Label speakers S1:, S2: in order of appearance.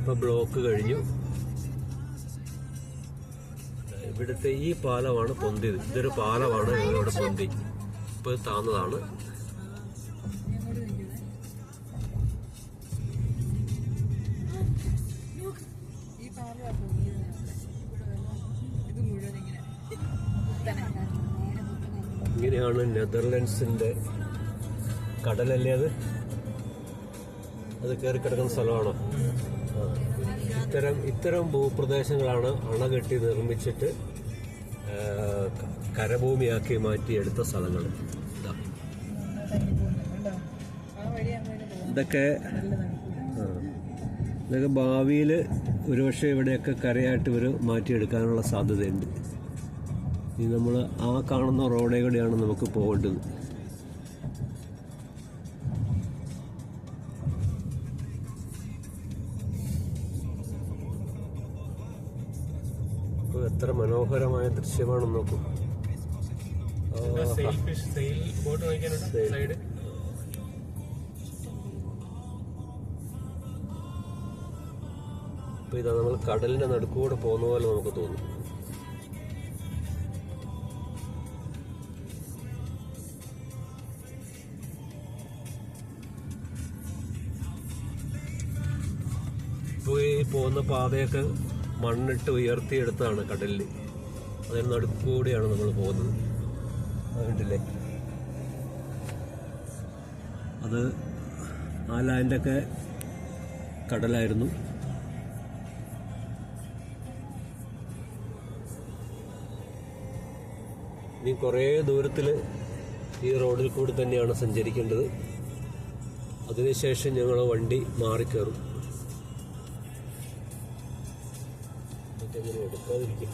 S1: ഇപ്പൊ ബ്ലോക്ക് കഴിഞ്ഞു. ഇവിടുത്തെ ഈ പാലമാണ് പൊന്തിയത്. ഇതൊരു പാലമാണ് ഞങ്ങളിവിടെ പൊന്തി. ഇപ്പൊ താന്നതാണ്. ഇങ്ങനെയാണ് നെതർലൻഡ്സിന്റെ കടലല്ലേ അത്? അത് കയറി കിടക്കുന്ന സ്ഥലമാണോ. ഇത്തരം ഇത്തരം ഭൂപ്രദേശങ്ങളാണ് അണകെട്ടി നിർമ്മിച്ചിട്ട് കരഭൂമിയാക്കി മാറ്റിയെടുത്ത സ്ഥലങ്ങൾ. ഇതൊക്കെ. ഇതൊക്കെ ഭാവിയിൽ ഒരുപക്ഷെ ഇവിടെയൊക്കെ കരയായിട്ട് ഇവർ മാറ്റിയെടുക്കാനുള്ള സാധ്യതയുണ്ട്. ഇനി നമ്മൾ ആ കാണുന്ന റോഡേ കൂടെയാണ് നമുക്ക് പോകേണ്ടത്. ഇപ്പൊ എത്ര മനോഹരമായ ദൃശ്യമാണെന്ന് നോക്കൂ. ഇപ്പൊ ഇതാ നമ്മൾ കടലിന്റെ നടുക്കൂടെ പോകുന്ന പോലെ നമുക്ക് തോന്നും. പോയി പോകുന്ന പാതയൊക്കെ മണ്ണിട്ട് ഉയർത്തിയെടുത്താണ് കടലിൽ അതിന് നടുക്കൂടെയാണ് നമ്മൾ പോകുന്നത്. അതുകൊണ്ടില്ലേ അത് ആ ലാൻഡൊക്കെ കടലായിരുന്നു. ഇനി കുറേ ദൂരത്തിൽ ഈ റോഡിൽ കൂടി തന്നെയാണ് സഞ്ചരിക്കേണ്ടത്. അതിനുശേഷം ഞങ്ങൾ വണ്ടി മാറിക്കയറും എന്നിട്ട് ഇവർ എടുക്കാതിരിക്കും.